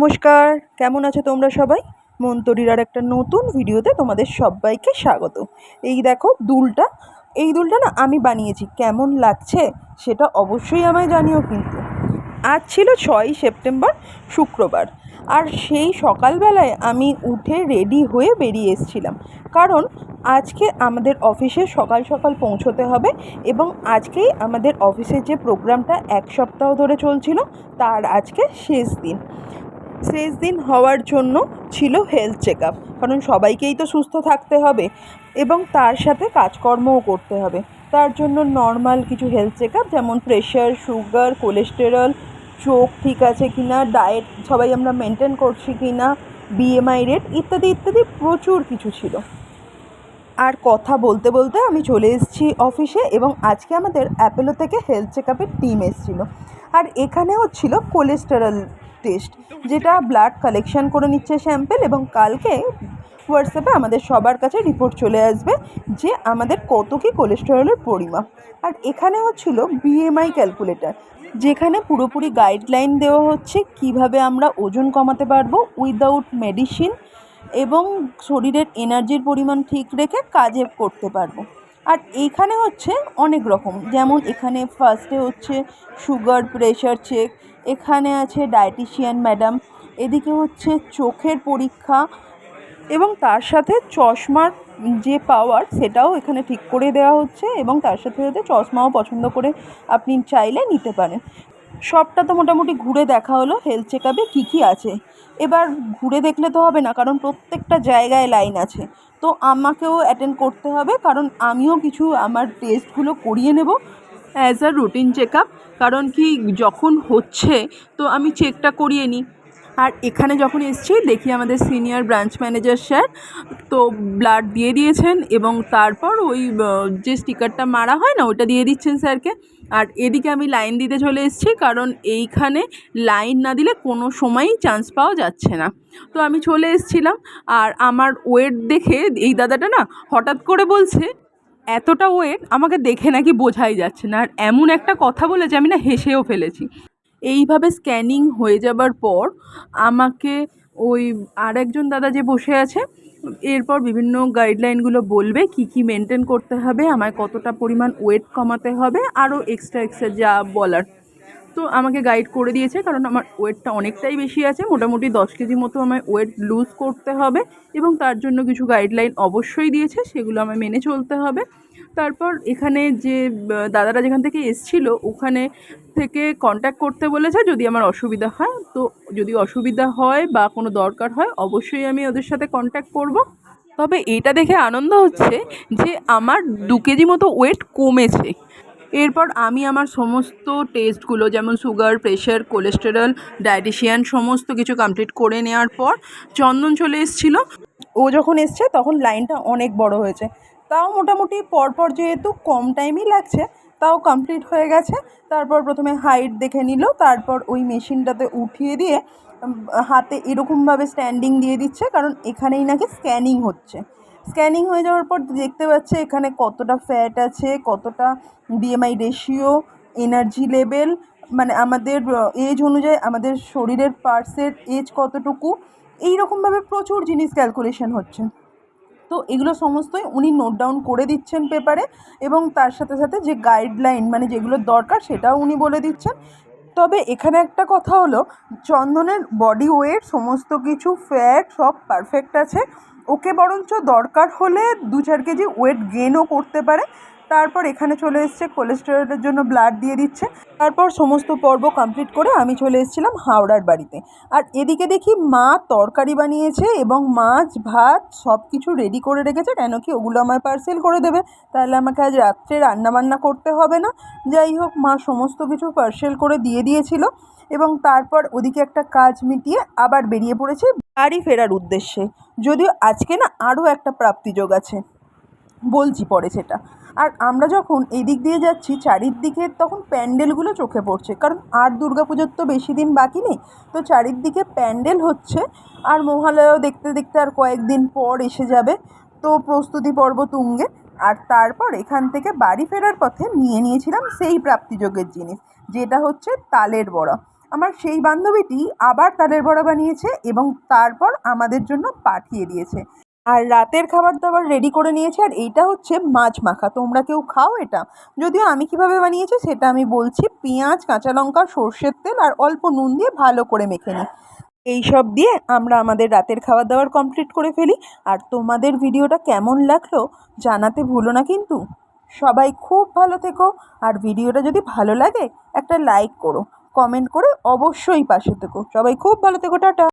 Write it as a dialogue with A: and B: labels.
A: নমস্কার, কেমন আছো তোমরা সবাই? মন্তরীর আর একটা নতুন ভিডিওতে তোমাদের সবাইকে স্বাগত। এই দেখো দুলটা, এই দুলটা না আমি বানিয়েছি, কেমন লাগছে সেটা অবশ্যই আমায় জানিও কিন্তু। আজ ছিল ছয়ই সেপ্টেম্বর, শুক্রবার। আর সেই সকালবেলায় আমি উঠে রেডি হয়ে বেরিয়ে এসেছিলাম। কারণ আজকে আমাদের অফিসে সকাল সকাল পৌঁছতে হবে এবং আজকেই আমাদের অফিসের যে প্রোগ্রামটা এক সপ্তাহ ধরে চলছিল, তার আজকে শেষ দিন। শেষ দিন হওয়ার জন্য ছিল হেলথ চেক আপ কারণ সবাইকেই তো সুস্থ থাকতে হবে এবং তার সাথে কাজকর্মও করতে হবে। তার জন্য নর্মাল কিছু হেলথ চেক আপ যেমন প্রেশার সুগার কোলেস্টেরল চোখ ঠিক আছে কি না ডায়েট সবাই আমরা মেনটেন করছি কি না বিএমআই রেট ইত্যাদি ইত্যাদি প্রচুর কিছু ছিল। আর কথা বলতে বলতে আমি চলে এসেছি অফিসে এবং আজকে আমাদের অ্যাপেলো থেকে হেলথ চেক আপের টিম এসেছিল। আর এখানে হচ্ছিল কোলেস্টেরল টেস্ট যেটা ব্লাড কালেকশন করে নিচ্ছে স্যাম্পেল এবং কালকে হোয়াটসঅ্যাপে আমাদের সবার কাছে রিপোর্ট চলে আসবে যে আমাদের কত কী কোলেস্টেরলের পরিমাপ। আর এখানে হচ্ছিল বিএমআই ক্যালকুলেটর যেখানে পুরোপুরি গাইডলাইন দেওয়া হচ্ছে কীভাবে আমরা ওজন কমাতে পারব উইদাউট মেডিসিন এবং শরীরের এনার্জির পরিমাণ ঠিক রেখে কাজে করতে পারব। আর এইখানে হচ্ছে অনেক রকম, যেমন এখানে ফার্স্টে হচ্ছে সুগার প্রেশার চেক এখানে আছে ডায়েটিশিয়ান ম্যাডাম এদিকে হচ্ছে চোখের পরীক্ষা এবং তার সাথে চশমার যে পাওয়ার সেটাও এখানে ঠিক করে দেওয়া হচ্ছে এবং তার সাথে সাথে চশমাও পছন্দ করে আপনি চাইলে নিতে পারেন। সবটা তো মোটামুটি ঘুরে দেখা হলো হেলথ চেক আপে কী কী আছে? এবার ঘুরে দেখলে তো হবে না, কারণ প্রত্যেকটা জায়গায় লাইন আছে। তো আমাকেও অ্যাটেন্ড করতে হবে, কারণ আমিও কিছু আমার টেস্টগুলো করিয়ে নেব as a routine check up কারণ কি, যখন হচ্ছে, তো আমি চেকটা করিয়ে নিই। আর এখানে যখন এসেছি, দেখি আমাদের সিনিয়র ব্রাঞ্চ ম্যানেজার স্যার তো ব্লাড দিয়ে দিয়েছেন এবং তারপর ওই যে স্টিকারটা মারা হয় না ওটা দিয়ে দিচ্ছেন স্যারকে আর এদিকে আমি লাইন দিতে চলে এসেছি, কারণ এইখানে লাইন না দিলে কোনো সময়ই চান্স পাওয়া যাচ্ছে না। তো আমি চলে এসেছিলাম, আর আমার ওয়েট দেখে এই দাদাটা না হঠাৎ করে বলছে, এতটা ওয়েট আমাকে দেখে নাকি বোঝাই যাচ্ছে না। আর এমন একটা কথা বলেছে, আমি না হেসেও ফেলেছি। এইভাবে স্ক্যানিং হয়ে যাবার পর আমাকে ওই আরেকজন দাদা যে বসে আছে, এরপর বিভিন্ন গাইডলাইনগুলো বলবে কি কি মেনটেন করতে হবে, আমায় কতটা পরিমাণ ওয়েট কমাতে হবে, আরও এক্সট্রা এক্সট্রা যা বলার তো আমাকে গাইড করে দিয়েছে, কারণ আমার ওয়েটটা অনেকটাই বেশি আছে, মোটামুটি দশ কেজি মতো আমায় ওয়েট লুজ করতে হবে এবং তার জন্য কিছু গাইডলাইন অবশ্যই দিয়েছে, সেগুলো আমায় মেনে চলতে হবে। তারপর এখানে যে দাদারা যেখান থেকে এসছিল, ওখানে থেকে কন্ট্যাক্ট করতে বলেছে যদি আমার অসুবিধা হয়। তো যদি অসুবিধা হয় বা কোনো দরকার হয়, অবশ্যই আমি ওদের সাথে কন্ট্যাক্ট করব। তবে এটা দেখে আনন্দ হচ্ছে যে, আমার দু কেজি মতো ওয়েট কমেছে। এরপর আমি আমার সমস্ত টেস্টগুলো যেমন সুগার প্রেশার কোলেস্টেরল ডায়েটিশিয়ান সমস্ত কিছু কমপ্লিট করে নেওয়ার পর চন্দন চলে এসেছিল। ও যখন এসছে তখন লাইনটা অনেক বড় হয়েছে। তাও মোটামুটি পরপর যেহেতু কম টাইমই লাগছে, তাও কমপ্লিট হয়ে গেছে। তারপর প্রথমে হাইট দেখে নিল, তারপর ওই মেশিনটাতে উঠিয়ে দিয়ে হাতে এরকমভাবে স্ট্যান্ডিং দিয়ে দিচ্ছে, কারণ এখানেই নাকি স্ক্যানিং হচ্ছে। স্ক্যানিং হয়ে যাওয়ার পর দেখতে পাচ্ছে এখানে কতটা ফ্যাট আছে, কতটা বিএমআই রেশিও এনার্জি লেভেল মানে আমাদের এজ অনুযায়ী আমাদের শরীরের পার্টসের এজ কতটুকু এই রকমভাবে প্রচুর জিনিস ক্যালকুলেশন হচ্ছে। তো এগুলো সমস্তই উনি নোট ডাউন করে দিচ্ছেন পেপারে এবং তার সাথে সাথে যে গাইডলাইন মানে যেগুলো দরকার সেটাও উনি বলে দিচ্ছেন। তবে এখানে একটা কথা হলো, চন্দনের বডি ওয়েট সমস্ত কিছু ফ্যাট সব পারফেক্ট আছে। ওকে বরঞ্চ দরকার হলে দু চার কেজি ওয়েট গেনও করতে পারে। তারপর এখানে চলে এসছে কোলেস্টেরলের জন্য ব্লাড দিয়ে দিচ্ছে। তারপর সমস্ত পর্ব কমপ্লিট করে আমি চলে এসেছিলাম হাওড়ার বাড়িতে। আর এদিকে দেখি মা তরকারি বানিয়েছে এবং মাছ, ভাত সব কিছু রেডি করে রেখেছে, কেন কি ওগুলো আমার পার্সেল করে দেবে। তাহলে আমাকে আজ রাত্রে রান্নাবান্না করতে হবে না। যাই হোক, মা সমস্ত কিছু পার্সেল করে দিয়ে দিয়েছিল এবং তারপর ওদিকে একটা কাজ মিটিয়ে আবার বেরিয়ে পড়েছে বাড়ি ফেরার উদ্দেশ্যে। যদিও আজকে না আরও একটা প্রাপ্তিযোগ আছে। বলছি পরে সেটা। আর আমরা যখন এদিক দিয়ে যাচ্ছি চারিদিকে, তখন প্যান্ডেলগুলো চোখে পড়ছে। কারণ আর দুর্গা পুজোর তো বেশি দিন বাকি নেই। তো চারিদিকে প্যান্ডেল হচ্ছে। আর মহালয়াও দেখতে দেখতে আর কয়েকদিন পর এসে যাবে। তো প্রস্তুতি পর্ব তুঙ্গে। আর তারপর এখান থেকে বাড়ি ফেরার পথে নিয়ে নিয়েছিলাম সেই প্রাপ্তিযোগের জিনিস, যেটা হচ্ছে তালের বড়া। আমার সেই বান্ধবীটি আবার তালের বড়া বানিয়েছে এবং তারপর আমাদের জন্য পাঠিয়ে দিয়েছে। আর রাতের খাবার দাবার রেডি করে নিয়েছে, আর এইটা হচ্ছে মাছ মাখা। তোমরা কেউ খাও এটা? যদিও আমি কীভাবে বানিয়েছি সেটা আমি বলছি, পেঁয়াজ, কাঁচা লঙ্কা, সর্ষের তেল আর অল্প নুন দিয়ে ভালো করে মেখে নিই। এই সব দিয়ে আমরা আমাদের রাতের খাবার দাবার কমপ্লিট করে ফেলি। আর তোমাদের ভিডিওটা কেমন লাগল জানাতে ভুলো না কিন্তু। সবাই খুব ভালো থেকো, আর ভিডিওটা যদি ভালো লাগে একটা লাইক করো কমেন্ট করে অবশ্যই পাশে থেকো। সবাই খুব ভালো থেকো, টাটা।